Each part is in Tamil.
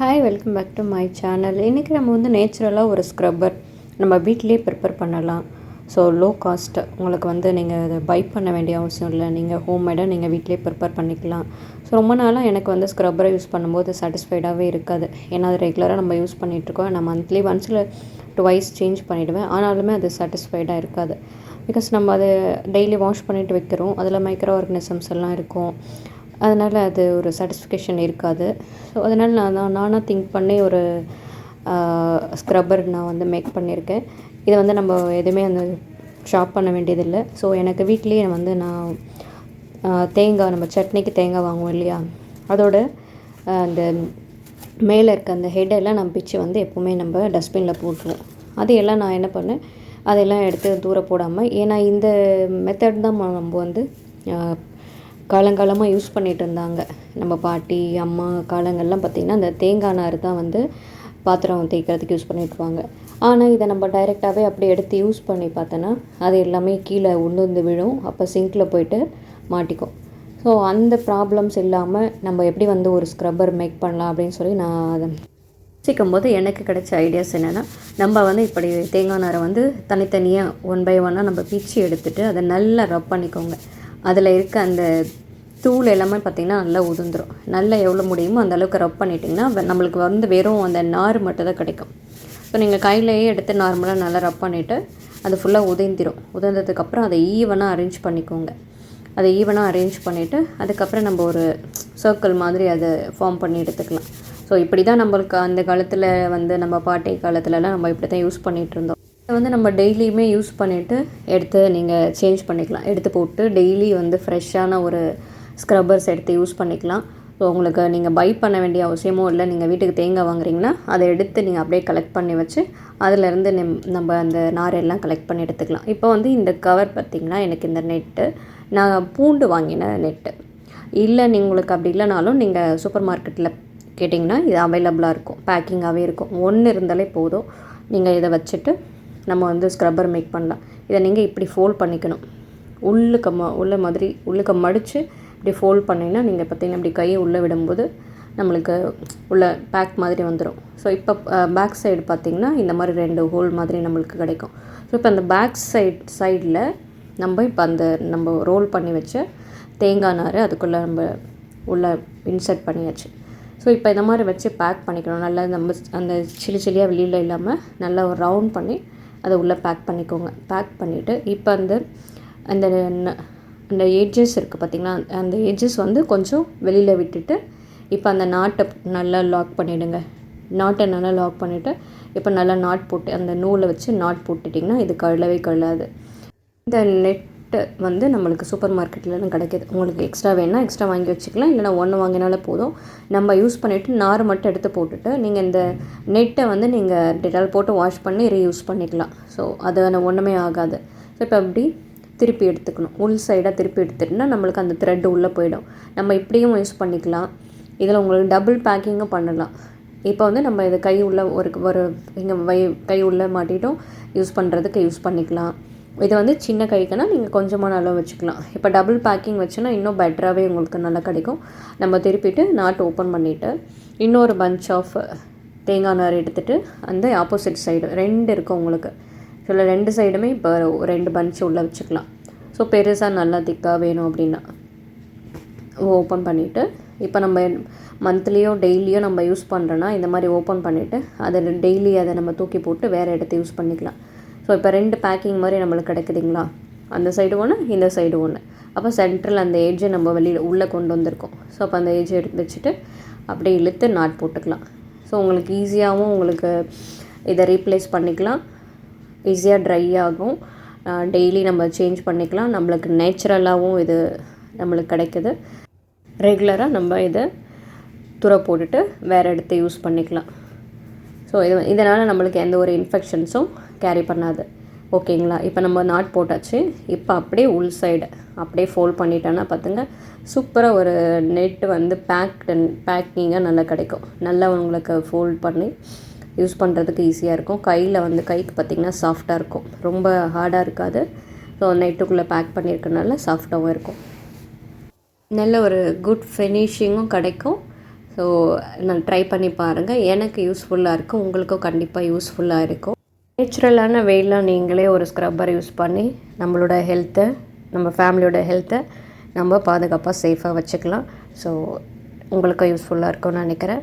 Hi welcome back to my channel இன்றைக்கி நம்ம வந்து நேச்சுரலாக ஒரு ஸ்க்ரப்பர் நம்ம வீட்டிலேயே ப்ரிப்பேர் பண்ணலாம். ஸோ லோ காஸ்ட்டு உங்களுக்கு வந்து நீங்கள் அதை பை பண்ண வேண்டிய அவசியம் இல்லை. நீங்கள் ஹோம்மேடாக நீங்கள் வீட்டிலேயே ப்ரிப்பேர் பண்ணிக்கலாம். ஸோ ரொம்ப நாளாக எனக்கு வந்து ஸ்க்ரப்பரை யூஸ் பண்ணும்போது சாட்டிஸ்ஃபைடாகவே இருக்காது. ஏன்னா அது ரெகுலராக நம்ம யூஸ் பண்ணிகிட்ருக்கோம் நான் மந்த்லி ஒன்ஸில் டுவைஸ் சேஞ்ச் பண்ணிவிடுவேன் ஆனாலுமே அது சாட்டிஸ்ஃபைடாக இருக்காது. பிகாஸ் நம்ம அதை டெய்லி வாஷ் பண்ணிட்டு வைக்கிறோம். அதில் மைக்ரோ ஆர்கனிசம்ஸ் எல்லாம் இருக்கும். அதனால் அது ஒரு சாட்டிஸ்ஃபிகேஷன் இருக்காது. ஸோ அதனால் நான் நான் நானாக திங்க் பண்ணி ஒரு ஸ்க்ரப்பர் நான் வந்து மேக் பண்ணியிருக்கேன். இதை வந்து நம்ம எதுவுமே அந்த ஷாப் பண்ண வேண்டியதில்லை. ஸோ எனக்கு வீட்லேயே வந்து நான் தேங்காய் நம்ம சட்னிக்கு தேங்காய் வாங்குவோம் இல்லையா? அதோட அந்த மேலே இருக்க அந்த ஹெட்டெல்லாம் நான் பிச்சு வந்து எப்போவுமே நம்ம டஸ்ட்பினில் போட்டுருவோம். அதையெல்லாம் நான் என்ன பண்ணேன்? அதையெல்லாம் எடுத்து தூர போடாமல் ஏன்னா இந்த மெத்தட் தான் நம்ம வந்து காலங்காலமாக யூஸ் பண்ணிட்டு இருந்தாங்க. நம்ம பாட்டி அம்மா காலங்கள்லாம் பார்த்திங்கன்னா அந்த தேங்காய் நார் தான் வந்து பாத்திரம் தேய்க்கிறதுக்கு யூஸ் பண்ணிட்டுருவாங்க ஆனால் இதை நம்ம டைரெக்டாகவே அப்படி எடுத்து யூஸ் பண்ணி பார்த்தோன்னா அது எல்லாமே கீழே உளுந்து விழும். அப்போ சிங்க்கில் போயிட்டு மாட்டிக்கும். ஸோ அந்த ப்ராப்ளம்ஸ் இல்லாமல் நம்ம எப்படி வந்து ஒரு ஸ்க்ரப்பர் மேக் பண்ணலாம் அப்படின்னு சொல்லி நான் அதை யோசிக்கும் போது எனக்கு கிடைச்ச ஐடியாஸ் என்னென்னா நம்ம வந்து இப்படி தேங்காய் நாரை வந்து தனித்தனியாக ஒன் பை ஒன்னாக நம்ம பிச்சு எடுத்துகிட்டு அதை நல்லா ரப் பண்ணிக்கோங்க. அதில் இருக்க அந்த தூள் எல்லாமே பார்த்திங்கன்னா நல்லா உதிர்ந்துரும். நல்லா எவ்வளோ முடியுமோ அந்த அளவுக்கு ரப் பண்ணிட்டிங்கன்னா நம்மளுக்கு வந்து வெறும் அந்த நார் மட்டும் தான் கிடைக்கும். ஸோ நீங்கள் கையிலேயே எடுத்து நார்மலாக நல்லா ரப் பண்ணிவிட்டு அது ஃபுல்லாக உதிர்ந்திரும். உதிர்ந்ததுக்கப்புறம் அதை ஈவனாக அரேஞ்ச் பண்ணிக்கோங்க. அதை ஈவனாக அரேஞ்ச் பண்ணிவிட்டு அதுக்கப்புறம் நம்ம ஒரு சர்க்கிள் மாதிரி அதை ஃபார்ம் பண்ணி எடுத்துக்கலாம். ஸோ இப்படி தான் நம்மளுக்கு அந்த காலத்தில் வந்து நம்ம பாட்டி காலத்துலலாம் நம்ம இப்படி தான் யூஸ் பண்ணிகிட்டு இருந்தோம். இதை வந்து நம்ம டெய்லியுமே யூஸ் பண்ணிவிட்டு எடுத்து நீங்கள் சேஞ்ச் பண்ணிக்கலாம். எடுத்து போட்டு டெய்லி வந்து ஃப்ரெஷ்ஷான ஒரு ஸ்க்ரப்பர்ஸ் எடுத்து யூஸ் பண்ணிக்கலாம். ஸோ உங்களுக்கு நீங்கள் பை பண்ண வேண்டிய அவசியமும் இல்லை. நீங்கள் வீட்டுக்கு தேங்காய் வாங்குறீங்கன்னா அதை எடுத்து நீங்கள் அப்படியே கலெக்ட் பண்ணி வச்சு அதிலேருந்து நம்ம அந்த நாரெல்லாம் கலெக்ட் பண்ணி எடுத்துக்கலாம். இப்போ வந்து இந்த கவர் பார்த்திங்கன்னா எனக்கு இந்த நெட்டு நான் பூண்டு வாங்கின நெட்டு இல்லை நீங்கள் உங்களுக்கு அப்படி இல்லைனாலும் நீங்கள் சூப்பர் மார்க்கெட்டில் கேட்டிங்கன்னா இது அவைலபிளாக இருக்கும். பேக்கிங்காகவே இருக்கும். ஒன்று இருந்தாலே போதும். நீங்கள் இதை வச்சுட்டு நம்ம வந்து ஸ்க்ரப்பர் மேக் பண்ணலாம். இதை நீங்கள் இப்படி ஃபோல்ட் பண்ணிக்கணும். உள்ளுக்க ம உள்ள மாதிரி உள்ளுக்க மடித்து இப்படி ஃபோல்ட் பண்ணிங்கன்னா நீங்கள் பார்த்தீங்கன்னா இப்படி கையை உள்ளே விடும்போது நம்மளுக்கு உள்ள பேக் மாதிரி வந்துடும் ஸோ இப்போ பேக் சைடு பார்த்தீங்கன்னா இந்த மாதிரி ரெண்டு ஹோல் மாதிரி நம்மளுக்கு கிடைக்கும். ஸோ இப்போ அந்த பேக் சைட் சைடில் நம்ம இப்போ அந்த நம்ம ரோல் பண்ணி வச்ச தேங்காய் நார் அதுக்குள்ளே நம்ம உள்ளே இன்சர்ட் பண்ணியாச்சு. ஸோ இப்போ இந்த மாதிரி வச்சு பேக் பண்ணிக்கணும். நல்லா நம்ம அந்த சில்லி சில்லியாக வெளியில் இல்லாமல் நல்லா ஒரு ரவுண்ட் பண்ணி அதை உள்ளே பேக் பண்ணிக்கோங்க. பேக் பண்ணிவிட்டு இப்போ அந்த அந்த அந்த ஏஜஸ் இருக்குது பார்த்திங்களா? அந்த ஏஜஸ் வந்து கொஞ்சம் வெளியில் விட்டுட்டு இப்போ அந்த நாட்டை நல்லா லாக் பண்ணிவிடுங்க நாட்டை நல்லா லாக் பண்ணிவிட்டு இப்போ நல்லா நாட் போட்டு அந்த நூலை வச்சு நாட் போட்டுட்டிங்கன்னா இது கழலவே கழலாது இந்த நெட் நெட்டு வந்து நம்மளுக்கு சூப்பர் மார்க்கெட்லலாம் கிடைக்கிது. உங்களுக்கு எக்ஸ்ட்ரா வேணால் எக்ஸ்ட்ரா வாங்கி வச்சுக்கலாம். இல்லைனா ஒன்று வாங்கினாலே போதும். நம்ம யூஸ் பண்ணிவிட்டு நார் மட்டும் எடுத்து போட்டுட்டு நீங்கள் இந்த நெட்டை வந்து நீங்கள் டெட்டால் போட்டு வாஷ் பண்ணி ரீயூஸ் பண்ணிக்கலாம். ஸோ அது ஒன்றுமே ஆகாது. ஸோ இப்போ அப்படி திருப்பி எடுத்துக்கணும். உள் சைடாக திருப்பி எடுத்துட்டுனா நம்மளுக்கு அந்த த்ரெட் உள்ளே போயிடும். நம்ம இப்படியும் யூஸ் பண்ணிக்கலாம். இதில் உங்களுக்கு டபுள் பேக்கிங்கும் பண்ணலாம். இப்போ வந்து நம்ம இது கை உள்ள ஒரு ஒரு இங்கே வை கை உள்ள மாட்டிட்டும். யூஸ் பண்ணுறதுக்கு யூஸ் பண்ணிக்கலாம். இது வந்து சின்ன கைக்குன்னா நீங்கள் கொஞ்சமான அளவு வச்சுக்கலாம். இப்போ டபுள் பேக்கிங் வச்சுன்னா இன்னும் பெட்டராகவே உங்களுக்கு நல்லா கிடைக்கும். நம்ம திருப்பிட்டு நாட் ஓப்பன் பண்ணிவிட்டு இன்னொரு பஞ்ச் ஆஃப் தேங்காய் நார் எடுத்துகிட்டு அந்த ஆப்போசிட் சைடு ரெண்டு இருக்கும் உங்களுக்கு. சில ரெண்டு சைடுமே இப்போ ரெண்டு பஞ்ச் உள்ளே வச்சுக்கலாம். ஸோ பெருசாக நல்லா திக்காக வேணும் அப்படின்னா. ஓப்பன் பண்ணிவிட்டு இப்போ நம்ம மந்த்லியோ டெய்லியோ நம்ம யூஸ் பண்ணுறோன்னா இந்த மாதிரி ஓப்பன் பண்ணிவிட்டு அதை டெய்லி அதை நம்ம தூக்கி போட்டு வேறு இடத்த யூஸ் பண்ணிக்கலாம். ஸோ இப்போ ரெண்டு பேக்கிங் மாதிரி நம்மளுக்கு கிடைக்குதுங்களா? அந்த சைடு ஒன்று இந்த சைடு ஒன்று அப்போ சென்ட்ரல் அந்த ஏஜை நம்ம வெளியில் உள்ளே கொண்டு வந்திருக்கோம். ஸோ அப்போ அந்த ஏஜை எடுத்து வச்சுட்டு அப்படியே இழுத்து நாட் போட்டுக்கலாம். ஸோ உங்களுக்கு ஈஸியாகவும் உங்களுக்கு இதை ரீப்ளேஸ் பண்ணிக்கலாம். ஈஸியாக ட்ரை ஆகும். டெய்லி நம்ம சேஞ்ச் பண்ணிக்கலாம். நம்மளுக்கு நேச்சுரலாகவும் இது நம்மளுக்கு கிடைக்குது. ரெகுலராக நம்ம இதை துறை போட்டுட்டு வேறு இடத்த யூஸ் பண்ணிக்கலாம். ஸோ இது இதனால் நம்மளுக்கு எந்த ஒரு இன்ஃபெக்ஷன்ஸும் கேரி பண்ணாது. ஓகேங்களா இப்போ நம்ம நாட் போட்டாச்சு. இப்போ அப்படியே உள் சைடு அப்படியே ஃபோல்ட் பண்ணிட்டோன்னா பார்த்துங்க சூப்பராக ஒரு நெட் வந்து பேக்டு பேக்கிங்காக நல்லா கிடைக்கும். நல்லா உங்களுக்கு ஃபோல்ட் பண்ணி யூஸ் பண்ணுறதுக்கு ஈஸியாக இருக்கும். கையில் வந்து கைக்கு பார்த்திங்கன்னா சாஃப்டாக இருக்கும். ரொம்ப ஹார்டாக இருக்காது. ஸோ நெட்டுக்குள்ளே பேக் பண்ணியிருக்கனால சாஃப்டாகவும் இருக்கும். நல்ல ஒரு குட் ஃபினிஷிங்கும் கிடைக்கும். ஸோ நான் ட்ரை பண்ணி பாருங்கள் எனக்கு யூஸ்ஃபுல்லாக இருக்கும் உங்களுக்கும் கண்டிப்பாக யூஸ்ஃபுல்லாக இருக்கும். நேச்சுரலான வெயிலாக நீங்களே ஒரு ஸ்க்ரப்பர் யூஸ் பண்ணி நம்மளோட ஹெல்த்தை நம்ம ஃபேமிலியோட ஹெல்த்தை நம்ம பாதுகாப்பாக சேஃபாக வச்சுக்கலாம். ஸோ உங்களுக்கும் யூஸ்ஃபுல்லாக இருக்கும்னு நினைக்கிறேன்.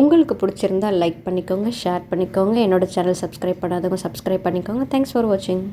உங்களுக்கு பிடிச்சிருந்தா லைக் பண்ணிக்கோங்க ஷேர் பண்ணிக்கோங்க. என்னோடய சேனல் சப்ஸ்கிரைப் பண்ணாதவங்க சப்ஸ்கிரைப் பண்ணிக்கோங்க. தேங்க்ஸ் ஃபார் வாட்சிங்